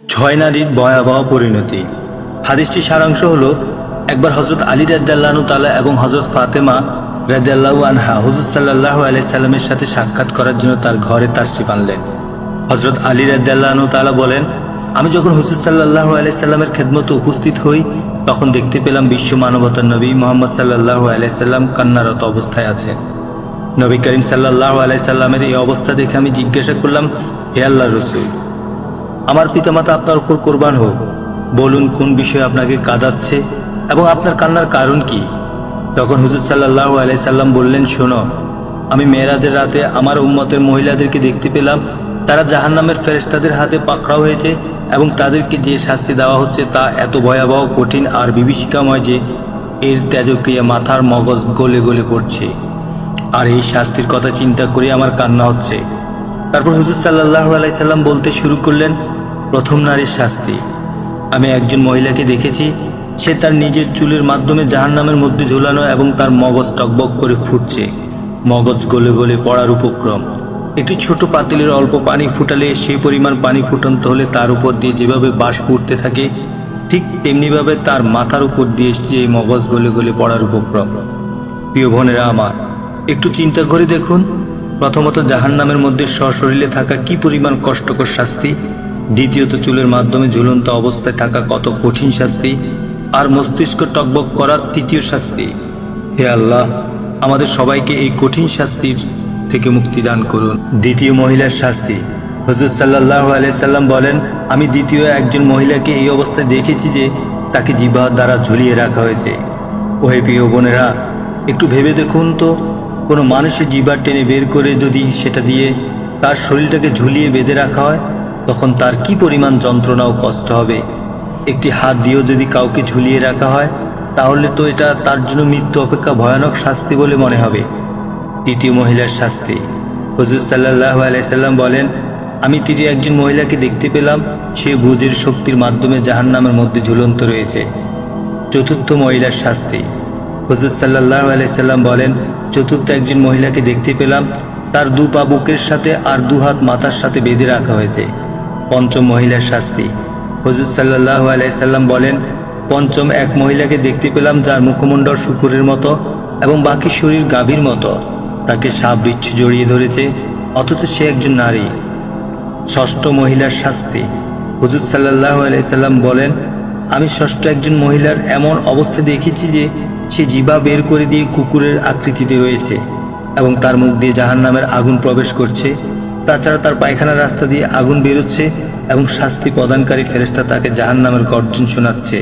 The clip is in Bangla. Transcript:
ছয় নারীর ভয়াবহ পরিণতি। হাদিসটির সারাংশ হলো, একবার হজরত আলী রাজ্লাহনু তালা এবং হজরত ফাতেমা রাজ্লাহু আনহা হুজুর সাল্লাহ আলাইসাল্লামের সাথে সাক্ষাৎ করার জন্য তার ঘরে তাশরিফ আনলেন হজরত আলী রাজ্লাহনু তালা বলেন, আমি যখন হুজুর সাল্লাহ আলাইসাল্লামের খেদমতে উপস্থিত হই, তখন দেখতে পেলাম বিশ্ব মানবতার নবী মোহাম্মদ সাল্লাহ আলাইসাল্লাম কান্নারত অবস্থায় আছেন। নবী করিম সাল্লাহ আলাইসাল্লামের এই অবস্থা দেখে আমি জিজ্ঞাসা করলাম, হে আল্লাহ রসুল আমার পিতামাতা আপনার উপর কোরবান হোক। বলুন, কোন বিষয়ে আপনাকে কাঁদাচ্ছে এবং আপনার কান্নার কারণ কি? তখন হুজুর সাল্লাহ আলাইসাল্লাম বললেন, শোনো, আমি মেয়েরাজের রাতে আমার উম্মতের মহিলাদেরকে দেখতে পেলাম। তারা জাহান্নামের ফেরেশতাদের হাতে পাকড়াও হয়েছে এবং তাদেরকে যে শাস্তি দেওয়া হচ্ছে তা এত ভয়াবহ, কঠিন আর বিভীষিকাময় যে এর ত্যাজক্রিয়া মাথার মগজ গলে গলে পড়ছে। আর এই শাস্তির কথা চিন্তা করে আমার কান্না হচ্ছে। তারপর হুজুর সাল্লাহ আলাইসাল্লাম বলতে শুরু করলেন প্রথম নারীর শাস্তি। আমি একজন মহিলাকে দেখেছি, সে তার নিজের চুলের মাধ্যমে জাহান্নামের মধ্যে ঝুলানো এবং তার মগজ টকবক করে ফুটছে। মগজ গলে গলে পড়ার উপক্রম। একটি ছোট পাতিলের অল্প পানি ফুটালে সেই পরিমাণ পানি ফুটন্ত হলে তার উপর দিয়ে যেভাবে বাষ্প উঠতে থাকে, ঠিক তেমনিভাবে তার মাথার উপর দিয়ে যে মগজ গলে গলে পড়ার উপক্রম। প্রিয় বোনেরা আমার, একটু চিন্তা করে দেখুন, প্রথমত জাহান্নামের মধ্যে সশরীরে থাকা কি পরিমাণ কষ্টকর শাস্তি দ্বিতীয়ত চুলের মাধ্যমে ঝুলন্ত অবস্থায় থাকা কত কঠিন শাস্তি আর মস্তিষ্ক টকবক করার তৃতীয় শাস্তি। হে আল্লাহ, আমাদের সবাইকে এই কঠিন শাস্তির থেকে মুক্তি দান করুন। দ্বিতীয় মহিলার শাস্তি। হজরত সাল্লাহ আলাইসাল্লাম বলেন, আমি দ্বিতীয় একজন মহিলাকে এই অবস্থায় দেখেছি যে তাকে জিবাহ দ্বারা ঝুলিয়ে রাখা হয়েছে। ওহে প্রিয় বোনেরা, একটু ভেবে দেখুন তো, কোনো মানুষের জিবার টেনে বের করে যদি সেটা দিয়ে তার শরীরটাকে ঝুলিয়ে বেঁধে রাখা হয় তখন তার কি পরিমাণ যন্ত্রণা ও কষ্ট হবে? একটি হাত দিয়েও যদি কাউকে ঝুলিয়ে রাখা হয়, তাহলে তো এটা তার জন্য মৃত্যু অপেক্ষা ভয়ানক শাস্তি বলে মনে হবে। তৃতীয় মহিলার শাস্তি। হজরত সাল্লাহ আলাইসাল্লাম বলেন, আমি তৃতীয় একজন মহিলাকে দেখতে পেলাম, সে বুঝের শক্তির মাধ্যমে জাহান্নামের মধ্যে ঝুলন্ত রয়েছে। চতুর্থ মহিলার শাস্তি। হুজুর সাল্লাহ আলাইসাল্লাম বলেন, চতুর্থ একজন মহিলাকে দেখতে পেলাম, তার দু পা বুকের সাথে আর দু হাত মাথার সাথে বেঁধে রাখা হয়েছে। পঞ্চম মহিলার শাস্তি। হুজুর সাল্লাহ আলাইসাল্লাম বলেন, পঞ্চম এক মহিলাকে দেখতে পেলাম যার মুখমণ্ডল শুকুরের মতো এবং বাকি শরীর গাভীর মতো। তাকে সাপ বিচ্ছু জড়িয়ে ধরেছে, অথচ সে একজন নারী। ষষ্ঠ মহিলার শাস্তি। হুজুর সাল্লাহ আলাইসাল্লাম বলেন, আমি ষষ্ঠ একজন মহিলার এমন অবস্থা দেখেছি যে সে জিবা বের করে দিয়ে কুকুরের আকৃতিতে রয়েছে এবং তার মুখ দিয়ে জাহান নামের আগুন প্রবেশ করছে। তাছাড়া তার পায়খানার রাস্তা দিয়ে আগুন বেরোচ্ছে এবং শাস্তি প্রদানকারী ফেরেস্তা তাকে জাহান্নামের গর্জন শোনাচ্ছে।